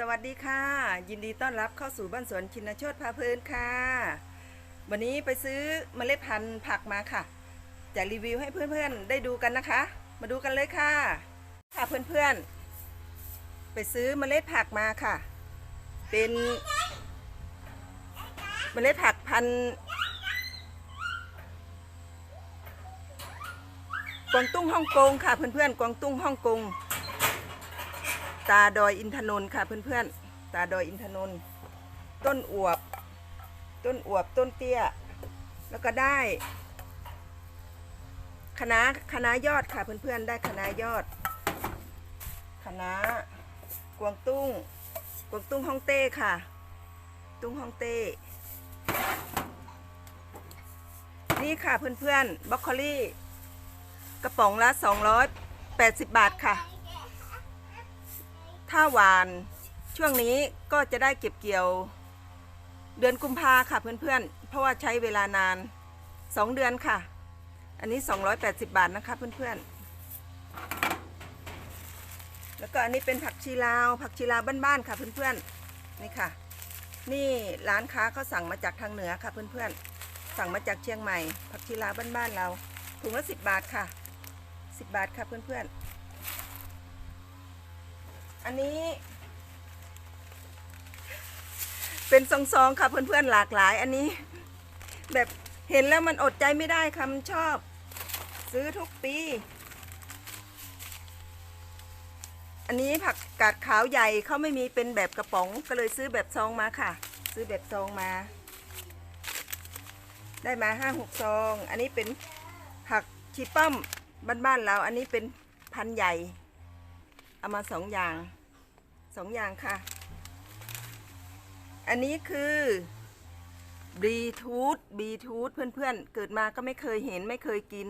สวัสดีค่ะ ยินดีต้อนรับเข้าสู่บ้านสวนชินโชตพาเพลินค่ะ วันนี้ไปซื้อเมล็ดพันธุ์ผักมาค่ะ จะรีวิวให้เพื่อนๆได้ดูกันนะคะ มาดูกันเลยค่ะ ค่ะเพื่อนๆ ไปซื้อเมล็ดผักมาค่ะ เป็นเมล็ดผักพันธุ์กวางตุ้งฮ่องกงค่ะเพื่อนๆกวางตุ้งฮ่องกง ตาดอยอินทนนท์ค่ะเพื่อนๆ ตาดอยอินทนนท์ต้นอวบ ต้นอวบต้นเตี้ย แล้วก็ได้คณะคณะยอดค่ะเพื่อนๆ ได้คณะยอดคณะกวางตุ้ง กวางตุ้งฮ่องเต้ค่ะ ตุ้งฮ่องเต้ นี่ค่ะเพื่อนๆบรอกโคลี่ กระป๋องละ 280 บาทค่ะ ถ้าหวานช่วงนี้ก็จะได้เก็บเกี่ยว เดือนกุมภาค่ะเพื่อนๆ เพราะว่าใช้เวลานาน 2 เดือนค่ะ อันนี้ 280 บาทนะคะเพื่อนๆ แล้วก็อันนี้เป็นผักชีลาว ผักชีลาวบ้านๆค่ะเพื่อนๆ นี่ค่ะ นี่ร้านค้าเขาสั่งมาจากทางเหนือค่ะเพื่อนๆ สั่งมาจากเชียงใหม่ ผักชีลาวบ้านๆเรา ถุงละ 10 บาทค่ะ 10 บาทค่ะเพื่อนๆ อันนี้ เป็นซองๆค่ะเพื่อนๆหลากหลาย อันนี้ แบบเห็นแล้วมันอดใจไม่ได้คำชอบ ซื้อทุกปี อันนี้ผักกาดขาวใหญ่เขาไม่มีเป็นแบบกระป๋องก็เลยซื้อแบบซองมาค่ะ ซื้อแบบซองมา ได้มาห้าหกซอง อันนี้เป็นผักชีป้อมบ้านๆเรา อันนี้เป็นพันใหญ่ เอามาสองอย่างสองอย่างค่ะ อันนี้คือบีทูธบีทูธเพื่อนๆ เกิดมาก็ไม่เคยเห็นไม่เคยกิน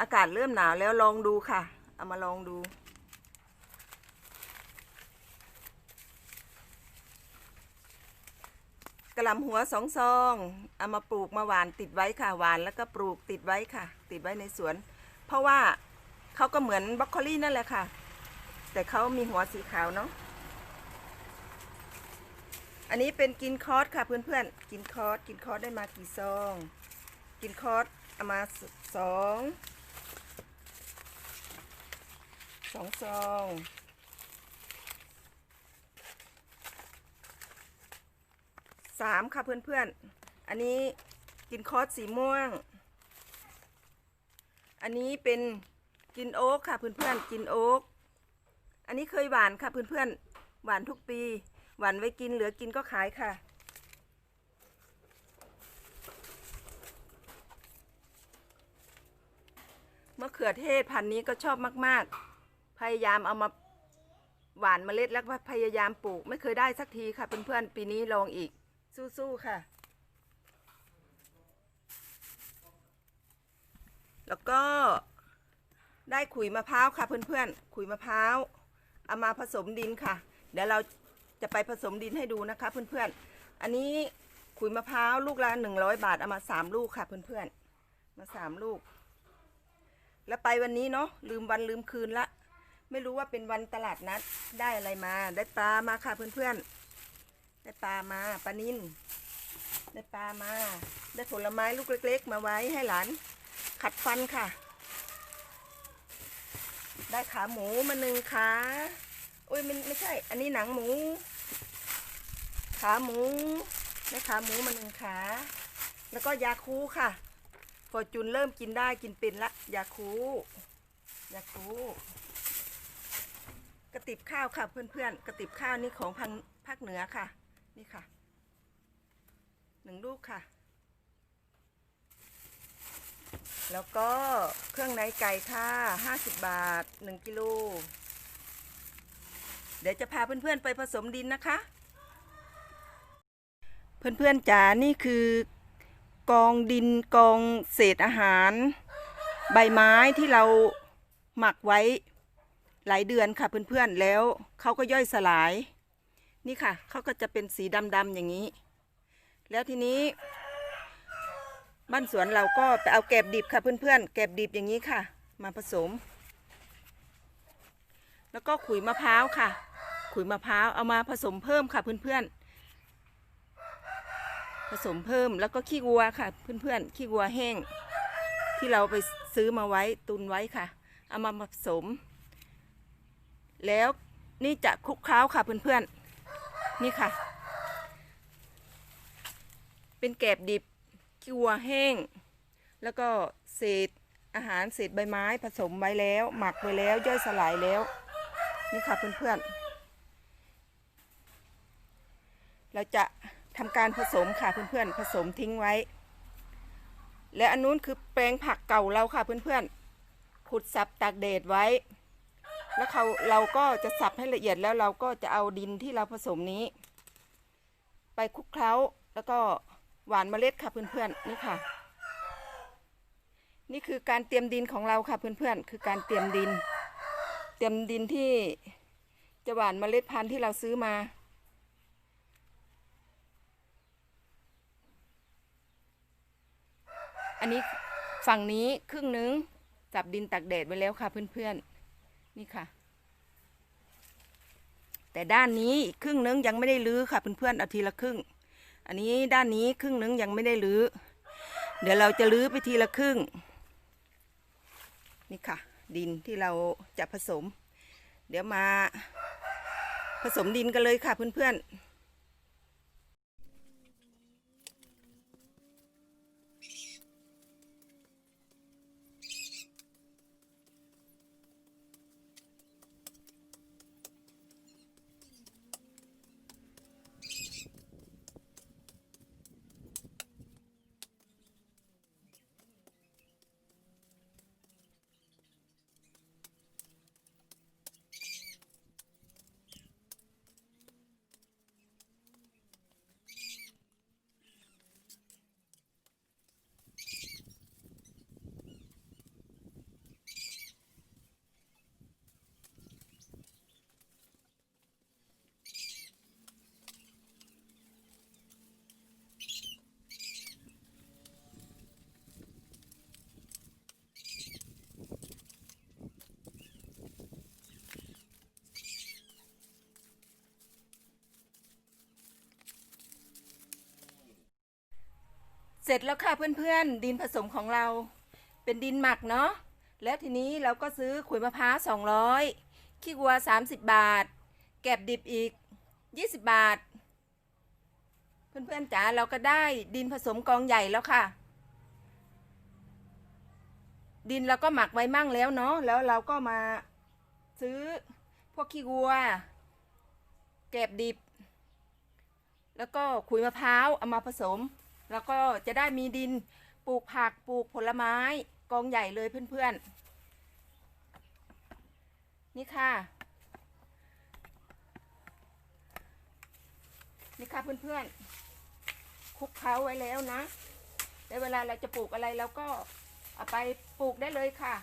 อากาศเริ่มหนาวแล้วลองดูค่ะ เอามาลองดู กระลำหัวสองซอง เอามาปลูกมาหวานติดไว้ค่ะหวานแล้วก็ปลูกติดไว้ค่ะ ติดไว้ในสวน เพราะว่า เขาก็เหมือนบรอกโคลี่นั่นแหละค่ะ แต่เขามีหัวสีขาวเนาะอันนี้เป็นกินคอร์สค่ะเพื่อนๆ กินคอร์สกินคอร์สได้มากี่ซอง กินคอร์สเอามาสองสองซองสามค่ะเพื่อนๆ อันนี้กินคอร์สสีม่วง อันนี้เป็น กินโอ๊กค่ะเพื่อนๆกินโอ๊กอันนี้เคยหวานค่ะเพื่อนๆหวานทุกปี หวานไว้กินเหลือกินก็ขายค่ะมะเขือเทศพันธุ์นี้ก็ชอบมาก ๆ พยายามเอามาหวานเมล็ดแล้วพยายามปลูก ไม่เคยได้สักทีค่ะเพื่อนๆปีนี้ลองอีก สู้ๆค่ะ แล้วก็ ได้ขุยมะพร้าวค่ะเพื่อนๆ ขุยมะพร้าว เอามาผสมดินค่ะ เดี๋ยวเราจะไปผสมดินให้ดูนะคะเพื่อนๆ อันนี้ขุยมะพร้าวลูกละหนึ่งร้อยบาท เอามาสามลูกค่ะเพื่อนๆ มาสามลูก แล้วไปวันนี้เนาะลืมวันลืมคืนละ ไม่รู้ว่าเป็นวันตลาดนัดได้อะไรมา ได้ปลามาค่ะเพื่อนๆ ได้ปลามาปลานินได้ปลามา ได้ผลไม้ลูกเล็ก ๆ มาไว้ให้หลาน ขัดฟันค่ะ ได้ขาหมูมาหนึ่งขาอุ้ยมันไม่ใช่ อันนี้หนังหมู ขาหมูได้ขาหมูมาหนึ่งขา แล้วก็ยาคูค่ะฟอจูนเริ่มกินได้กินเป็นละยาคูยาคูกระติบข้าวค่ะเพื่อนๆกระติบข้าวนี่ของพังภาคเหนือค่ะ นี่ค่ะหนึ่งลูกค่ะ แล้วก็เครื่องในไก่ค่ะ50 บาท 1กิโล เดี๋ยวจะพาเพื่อนๆไปผสมดินนะคะ เพื่อนๆจ๋านี่คือกองดินกองเศษอาหาร ใบไม้ที่เราหมักไว้หลายเดือนค่ะเพื่อนๆแล้วเขาก็ย่อยสลาย นี่ค่ะเขาก็จะเป็นสีดำๆอย่างนี้ แล้วทีนี้ บ้านสวนเราก็ไปเอาแกบดิบค่ะเพื่อนๆ แกบดิบอย่างนี้ค่ะ มาผสม แล้วก็ขุยมะพร้าวค่ะ ขุยมะพร้าวเอามาผสมเพิ่มค่ะเพื่อนๆ ผสมเพิ่มแล้วก็ขี้วัวค่ะ เพื่อนๆ ขี้วัวแห้ง ที่เราไปซื้อมาไว้ตุนไว้ค่ะ เอามาผสม แล้วนี่จะคลุกเคล้าค่ะเพื่อนๆ นี่ค่ะ เป็นแกบดิบ ขี้วัวแห้ง แล้วก็เศษอาหารเศษใบไม้ผสมไว้แล้ว หมักไว้แล้วย่อยสลายแล้ว นี่ค่ะเพื่อนๆ เราจะทำการผสมค่ะเพื่อนๆ ผสมทิ้งไว้ และอันนู้นคือแปลงผักเก่าเราค่ะเพื่อนๆ ขุดสับตากแดดไว้ แล้วเขาเราก็จะสับให้ละเอียดแล้วเราก็จะเอาดินที่เราผสมนี้ ไปคลุกเคล้าแล้วก็ หวานเมล็ดค่ะเพื่อนๆนี่ค่ะ นี่คือการเตรียมดินของเราค่ะเพื่อนๆคือการเตรียมดิน เตรียมดินที่จะหวานเมล็ดพันธุ์ที่เราซื้อมาอันนี้ฝั่งนี้ครึ่งนึงจับดินตักแดดไว้แล้วค่ะเพื่อนๆนี่ค่ะ แต่ด้านนี้อีกครึ่งนึงยังไม่ได้รื้อค่ะเพื่อนๆเอาทีละครึ่ง อันนี้ด้านนี้ครึ่งนึงยังไม่ได้รื้อ เดี๋ยวเราจะรื้อไปทีละครึ่ง นี่ค่ะ ดินที่เราจะผสม เดี๋ยวมาผสมดินกันเลยค่ะเพื่อนๆ สร็จแล้วค่ะเพื่อนๆ ดินผสมของเรา เป็นดินหมักเนาะแล้วทีนี้เราก็ซื้อขุยมะพร้าว200 ขี้วัว 30 บาท แกบดิบอีก 20 บาท เพื่อนๆจ๋าเราก็ได้ดินผสมกองใหญ่แล้วค่ะ ดินเราก็หมักไว้มั่งแล้วเนาะแล้วเราก็มาซื้อพวกขี้วัว แกบดิบ แล้วก็ขุยมะพร้าวเอามาผสม แล้วก็จะได้มีดินปลูกผักปลูกผลไม้กองใหญ่เลยเพื่อนๆ นี่ค่ะ นี่ค่ะเพื่อนๆคลุกเคล้าไว้แล้วนะในเวลาเราจะปลูกอะไรเราก็เอาไปปลูกได้เลยค่ะ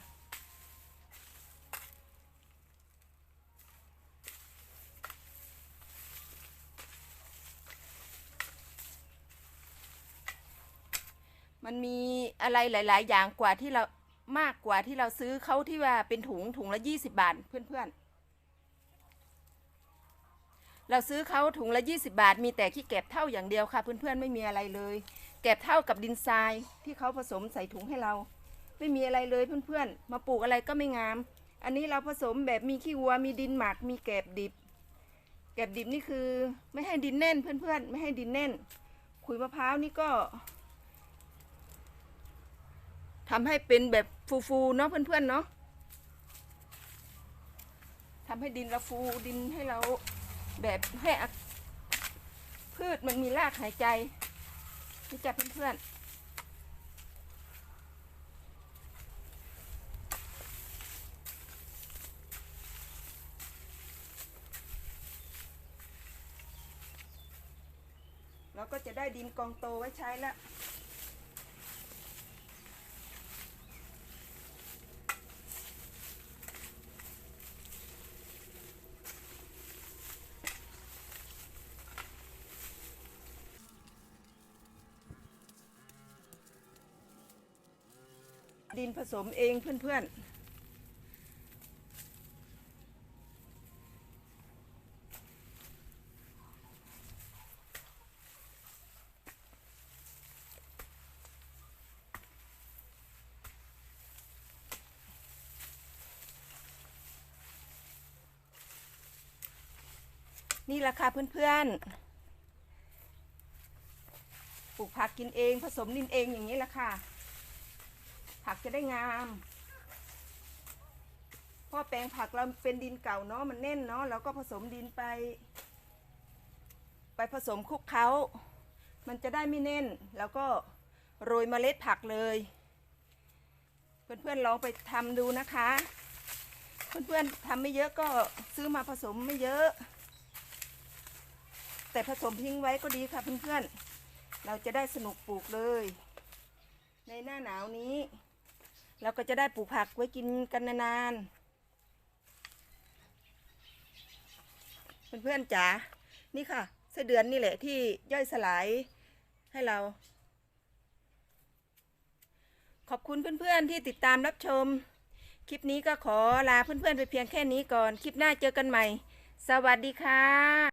มันมีอะไรหลาย ๆ อย่างกว่าที่เรามากกว่าที่เราซื้อเขาที่ว่าเป็นถุงถุงละยี่สิบาทเพื่อนๆ เราซื้อเขาถุงละยี่สิบาท มีแต่ขี้เก็บเท่าอย่างเดียวค่ะ เพื่อนๆ ไม่มีอะไรเลยเก็บเท่ากับดินทรายที่เขาผสมใส่ถุงให้เรา ไม่มีอะไรเลยเพื่อนๆ มาปลูกอะไรก็ไม่งาม อันนี้เราผสมแบบมีขี้วัว มีดินหมัก มีแกบดิบ แกบดิบนี่คือไม่ให้ดินแน่นเพื่อนๆ ไม่ให้ดินแน่น ขุยมะพร้าวนี่ก็ ทำให้เป็นแบบฟูๆเนาะเพื่อนๆเนาะทำให้ดินเราฟูดินให้เราแบบให้อะพืชมันมีรากหายใจนี่จ้ะเพื่อนๆเราก็จะได้ดินกองโตไว้ใช้แล้ว ดินผสมเองเพื่อนๆนี่แหละค่ะเพื่อนๆ ปลูกผักกินเองผสมดินเองอย่างนี้แหละค่ะ ผักจะได้งามพราะแปลงผักเราเป็นดินเก่าเนาะมันแน่นเนาะเราก็ผสมดินไป ไปผสมคลุกเขามันจะได้ไม่แน่น แล้วก็โรยเมล็ดผักเลย เพื่อนๆลองไปทำดูนะคะ เพื่อนๆทำไม่เยอะก็ซื้อมาผสมไม่เยอะ แต่ผสมทิ้งไว้ก็ดีค่ะเพื่อนๆเราจะได้สนุกปลูกเลย ในหน้าหนาวนี้ เราก็จะได้ปลูกผักไว้กินกันนานๆเพื่อนๆจ๋านี่ค่ะไส้เดือนนี่แหละที่ย่อยสลายให้เรา ขอบคุณเพื่อนๆที่ติดตามรับชม คลิปนี้ก็ขอลาเพื่อนๆไปเพียงแค่นี้ก่อน คลิปหน้าเจอกันใหม่ สวัสดีค่ะ